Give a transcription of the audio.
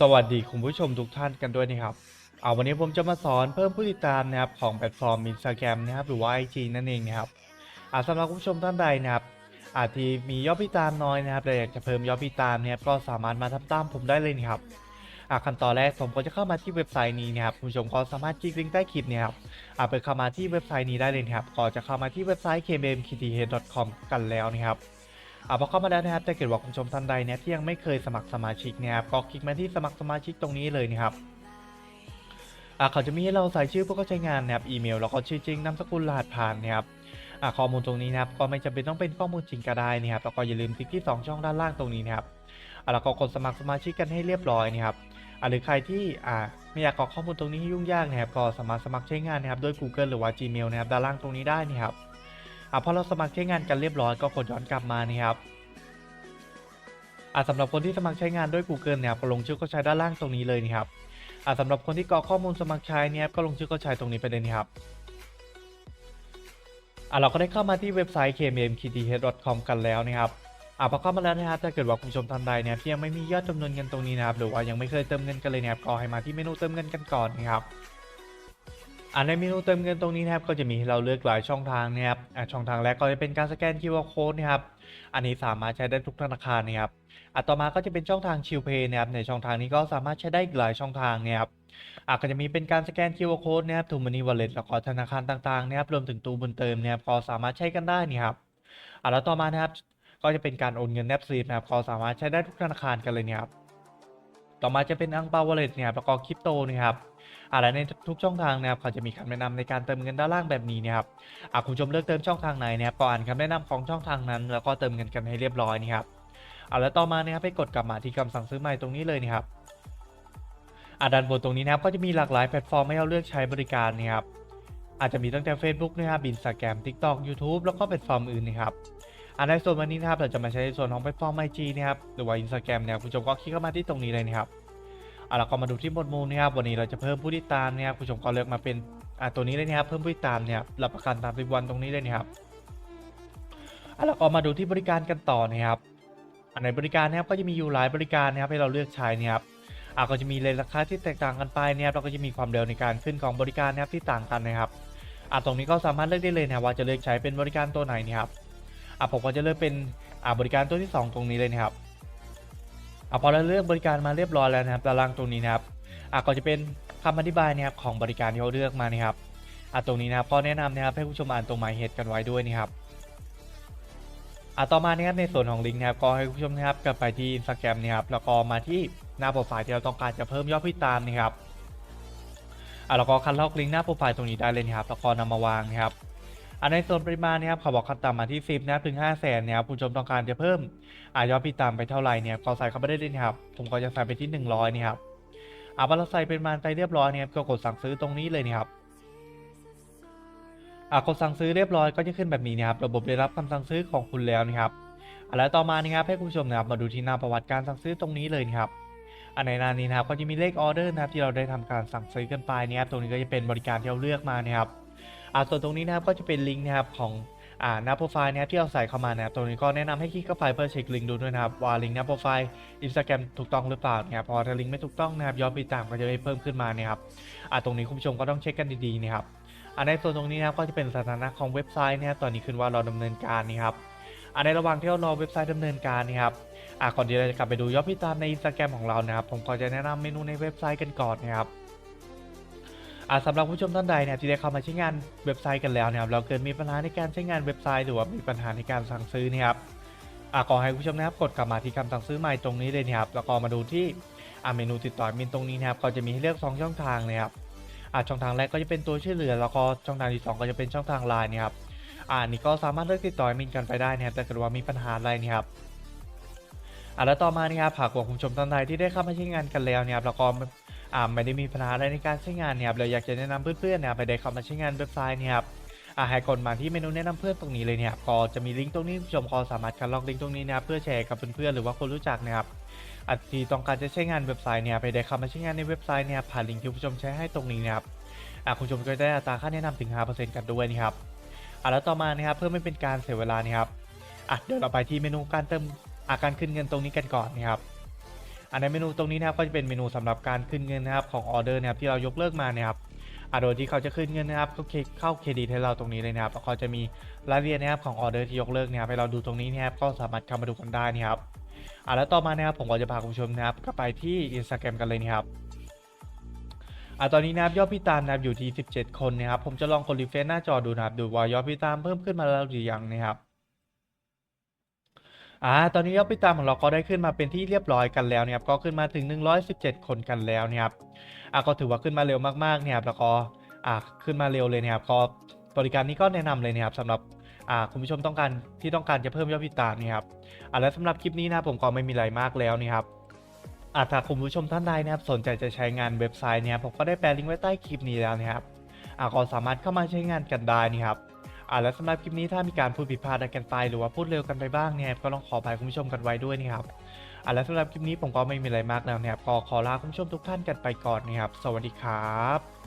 สวัสดีคุณผู้ชมทุกท่านกันด้วยนะครับ เอาวันนี้ผมจะมาสอนเพิ่มผู้ติดตามนะครับของแพลตฟอร์ม Instagram นะครับหรือว่า IG นั่นเองนะครับอาสำหรับคุณผู้ชมท่านใดนะครับอาจที่มียอดติดตามน้อยนะครับแต่อยากจะเพิ่มยอดติดตามนะครับก็สามารถมาทำตามผมได้เลยนะครับอ่าขั้นตอนแรกผมก็จะเข้ามาที่เว็บไซต์นี้นะครับคุณผู้ชมก็สามารถคลิกลิงก์ใต้คลิปเนี่ยครับอ่าไปเข้ามาที่เว็บไซต์นี้ได้เลยครับก็จะเข้ามาที่เว็บไซต์ kmkth.com กันแล้วนะครับ อ่าพอเข้ามาแล้วนะครับถ้าเกิดว่าคุณผู้ชมท่านใดเนี่ยที่ยังไม่เคยสมัครสมาชิกเนะครับก็คลิกมาที่สมัครสมาชิกตรงนี้เลยนะครับอ่าเขาจะมีให้เราใส่ชื่อผู้เข้าใช้งานนะครับอีเมลแล้วก็ชื่อจริงนามสกุลรหัสผ่านนะครับอ่าข้อมูลตรงนี้นะครับก็ไม่จำเป็นต้องเป็นข้อมูลจริงก็ได้นะครับแล้วก็อย่าลืมคลิกที่ 2 ช่องด้านล่างตรงนี้นะครับอ่าแล้วก็กดสมัครสมาชิกกันให้เรียบร้อยนะครับอ่าหรือใครที่อ่าไม่อยากกรอกข้อมูลตรงนี้ให้ยุ่งยากนะครับก็สามารถสมัครใช้งานนะครับด้วย Google หรือว่า Gmail นะครับด้านล่างตรงนี้ได้นะครับ อ่าพอเราสมัครใช้งานกันเรียบร้อยก็กดย้อนกลับมานะครับอ่าสำหรับคนที่สมัครใช้งานด้วย Google เนี่ยก็ลงชื่อก็ใช้ด้านล่างตรงนี้เลยนะครับอ่าสำหรับคนที่กรอกข้อมูลสมัครใช้เนี่ยก็ลงชื่อก็ใช้ตรงนี้ไปเลยนะครับอ่าเราก็ได้เข้ามาที่เว็บไซต์ kmmkth.com กันแล้วนะครับอ่าพอเข้ามาแล้วนะครับถ้าเกิดว่าคุณผู้ชมท่านใดเนี่ยที่ยังไม่มียอดจำนวนเงินตรงนี้นะครับหรือว่ายังไม่เคยเติมเงินกันเลยนะครับก็ให้มาที่เมนูเติมเงินกันก่อนนะครับ อ่าในเมนูเติมเงินตรงนี้นะครับก็จะมีให้เราเลือกหลายช่องทางนะครับอ่าช่องทางแรกก็จะเป็นการสแกน QR code นะครับอันนี้สามารถใช้ได้ทุกธนาคารนะครับอะต่อมาก็จะเป็นช่องทางชิลเพย์นะครับในช่องทางนี้ก็สามารถใช้ได้อีกหลายช่องทางนะครับอะก็จะมีเป็นการสแกน QR Code นะครับทูมันนี่วอลเล็ตแล้วก็ธนาคารต่างๆนะครับรวมถึงตู้บุญเติมนะครับก็สามารถใช้กันได้นี่ครับอะแล้วต่อมานะครับก็จะเป็นการโอนเงินแนบซีดนะครับก็สามารถใช้ได้ทุกธนาคารกันเลยเนี่ยครับ ต่อมาจะเป็นอังเปาวอลเล็ตเนี่ยครับแล้วก็คริปโตนะครับอะและในทุกช่องทางนะครับเขาจะมีคำแนะนำในการเติมเงินด้านล่างแบบนี้นะครับอะคุณผู้ชมเลือกเติมช่องทางไหนนะครับก็อ่านคำแนะนำของช่องทางนั้น แล้วก็เติมเงินกันให้เรียบร้อยนี่ครับอะแล้วต่อมานะครับไปกดกลับมาที่คำสั่งซื้อใหม่ตรงนี้เลยนี่ครับอะด้านบนตรงนี้นะครับก็จะมีหลากหลายแพลตฟอร์มให้เราเลือกใช้บริการนี่ครับอาจจะมีตั้งแต่ Facebook นะครับ Instagram TikTok YouTube แล้วก็แพลตฟอร์มอื่นนะครับ อะในส่วนวันนี้นะครับเราจะมาใช้ในส่วนของแพลตฟอร์ม IG นะครับหรือว่า Instagram เนี่ยคุณผู้ชมก็คลิกเข้ามาที่ตรงนี้เลยนะครับอะเราก็มาดูที่หมวดหมู่นะครับวันนี้เราจะเพิ่มผู้ติดตามนะครับคุณผู้ชมก็เลือกมาเป็นอ่าตัวนี้เลยนะครับเพิ่มผู้ติดตามเนี่ยรับประกันตามสิบวันตรงนี้เลยนะครับอะแล้วก็มาดูที่บริการกันต่อนะครับอันในบริการนะครับก็จะมีอยู่หลายบริการนะครับให้เราเลือกใช้นะครับอ่าก็จะมีเลยราคาที่แตกต่างกันไปนะครับแล้วก็จะมีความเร็วในการขึ้นของบริการนะครับที่ต่างกันนะครับอ่าตรงนี้ก็สามารถเลือกได้เลยนะว่าจะเลือกใช้เป็นบริการตัวไหนนะครับ อ่าผมก็จะเลือกเป็นอ่าบริการตัวที่สองตรงนี้เลยนะครับอ่าพอเราเลือกบริการมาเรียบร้อยแล้วนะครับตารางตรงนี้นะครับอ่าก็จะเป็นคำอธิบายนะครับของบริการที่เราเลือกมานะครับอะตรงนี้นะครับก็แนะนำนะครับให้ผู้ชมอ่านตรงหมายเหตุกันไว้ด้วยนะครับอะต่อมานะครับในส่วนของลิงก์นะครับก็ให้ผู้ชมนะครับกลับไปที่ Instagram นะครับแล้วก็มาที่หน้าโปรไฟล์ที่เราต้องการจะเพิ่มยอดผู้ติดตามนะครับอะแล้วก็คัดลอกลิงก์หน้าโปรไฟล์ตรงนี้ได้เลยนะครับแล้วก็นำมาวางนะครับ อันในส่วนปริมาณนะครับเขาบอกคัดตามมาที่ 10นะครับถึง 5 0 0แสนนะครับผู้ชมต้องการจะเพิ่มอะยอดผู้ติตามไปเท่าไหร่เนี่ยก็ใส่เข้าไปได้เลยนะครับผมก็จะใส่ไปที่ 100นะครับอะพอเรใส่เป็นมาณไปเรียบร้อยนะครับก็กดสั่งซื้อตรงนี้เลยนะครับอ่ากดสั่งซื้อเรียบร้อยก็จะขึ้นแบบนี้นะครับระบบได้รับคำสั่งซื้อของคุณแล้วนะครับอแล้วต่อมานะครับให้คุณผู้ชมนะครับมาดูที่หน้าประวัติการสั่งซื้อตรงนี้เลยนะครับอันในหน้านี้นะครับก็จะมีเลขออเดอร์นะครับที่เราได้ทำการสั่งซื้อกันไปนะครับตรงนี้ก็จะเป็นบริการที่เราเลือกมานะครับ อ่าส่วนตรงนี้นะครับก็จะเป็นลิงก์นะครับของอ่าหน้าโปรไฟล์นะครับที่เราใส่เข้ามานะครับตรงนี้ก็แนะนำให้คลิกเข้าไปเพื่อเช็คลิงก์ดูด้วยนะครับว่าลิงก์หน้าโปรไฟล์อินสตาแกรมถูกต้องหรือเปล่านะครับพอถ้าลิงก์ไม่ถูกต้องนะครับยอดติดตามก็จะไม่เพิ่มขึ้นมานะครับอ่าตรงนี้คุณผู้ชมก็ต้องเช็คกันดีๆนะครับอันในส่วนตรงนี้นะครับก็จะเป็นสถานะของเว็บไซต์นะครับตอนนี้ขึ้นว่าเราดำเนินการนี่ครับอันในระหว่างที่เรารอเว็บไซต์ดำเนินการนี่ครับอะก่อนที่เราจะกลับไปดูย้อดผู้ติดตามในอินสตาแกรมของเรานะครับผมก็จะแนะนำเมนูในเว็บไซต์กันก่อนนะครับ อะสำหรับผู้ชมท่านใดเนี่ยที่ได้เข้ามาใช้งานเว็บไซต์กันแล้วนะครับเราเกิดมีปัญหาในการใช้งานเว็บไซต์หรือว่ามีปัญหาในการสั่งซื้อนี่ครับอะขอให้ผู้ชมนะครับกดกลับมาที่คำสั่งซื้อใหม่ตรงนี้เลยนะครับแล้วก็มาดูที่อะเมนูติดต่อมินตรงนี้นะครับก็จะมีให้เลือกสองช่องทางนะครับอ่าช่องทางแรกก็จะเป็นตัวช่วยเหลือ แล้วก็ช่องทางที่ 2 ก็จะเป็นช่องทางไลน์นะครับอ่านี่ก็สามารถเลือกติดต่อมินกันไปได้นะครับแต่เกิดว่ามีปัญหาอะไรนะครับอ่าแล้วต่อมานี่ครับหากว่าคุณผู้ชมท่านใดที่ได้เข้ามาใช้งานกันแล้วเนี่ยแล้วก็ อ่าไม่ได้มีปัญหาอะไรในการใช้งานเนี่ยครับเราอยากจะแนะนำเพื่อนๆนะครับไปได้เข้ามาใช้งานเว็บไซต์เนี่ยครับอ่าให้กดมาที่เมนูแนะนำเพื่อนตรงนี้เลยเนี่ยครับก็จะมีลิงก์ตรงนี้คุณผู้ชมก็สามารถคัดลอกลิงก์ตรงนี้นะครับเพื่อแชร์กับเพื่อนๆหรือว่าคนรู้จักนะครับอาจที่ต้องการจะใช้งานเว็บไซต์เนี่ยไปได้เข้ามาใช้งานในเว็บไซต์เนี่ยผ่านลิงก์ที่คุณผู้ชมใช้ให้ตรงนี้นะครับอะคุณผู้ชมก็ได้อัตราค่าแนะนำถึง 5%กันด้วยนะครับอะแล้วต่อมานะครับเพื่อไม่เป็นการเสียเวลานะครับอะเดี๋ยวเราไปที่เมนูการเติมอาการขึ้นเงินตรงนี้กันก่อนนะครับ อันในเมนูตรงนี้นะครับก็จะเป็นเมนูสำหรับการขึ้นเงินนะครับของออเดอร์นะครับที่เรายกเลิกมานะครับโดยที่เขาจะขึ้นเงินนะครับก็คลิกเข้าเครดิตให้เราตรงนี้เลยนะครับแล้วเขาจะมีรายละเอียดนะครับของออเดอร์ที่ยกเลิกนะครับให้เราดูตรงนี้นะครับก็สามารถเข้ามาดูกันได้นะครับอ่าแล้วต่อมานะครับผมก็จะพาคุณผู้ชมนะครับก็ไปที่ Instagram กันเลยนะครับอ่าตอนนี้นะครับยอดพี่ตามนะครับอยู่ที่ 17 คนนะครับผมจะลองกดรีเฟรชหน้าจอดูนะครับดูว่ายอดพี่ตามเพิ่มขึ้นมาแล้วหรือยังนะครับ อ่าตอนนี้ยอดติดตามของเราก็ได้ขึ้นมาเป็นที่เรียบร้อยกันแล้วนะครับก็ขึ้นมาถึง 117 คนกันแล้วนะครับอ่าก็ถือว่าขึ้นมาเร็วมากๆเนี่ยครับแล้วก็อ่าขึ้นมาเร็วเลยนะครับก็บริการนี้ก็แนะนำเลยนะครับสำหรับอ่าคุณผู้ชมต้องการที่ต้องการจะเพิ่มยอดติดตามนะครับอ่าและสำหรับคลิปนี้นะครับผมก็ไม่มีอะไรมากแล้วนะครับอ่าถ้าคุณผู้ชมท่านใดนะครับสนใจจะใช้งานเว็บไซต์เนี่ยผมก็ได้แปะลิงก์ไว้ใต้คลิปนี้แล้วนะครับอ่าก็สามารถเข้ามาใช้งานกันได้นะครับ อ่าและสำหรับคลิปนี้ถ้ามีการพูดผิดพลาดอะไรกันไปหรือว่าพูดเร็วกันไปบ้างเนี่ยก็ต้องขออภัยคุณผู้ชมกันไว้ด้วยนะครับอ่าและสำหรับคลิปนี้ผมก็ไม่มีอะไรมากแล้วนะครับก็ขอลาคุณผู้ชมทุกท่านกันไปก่อนนะครับ สวัสดีครับ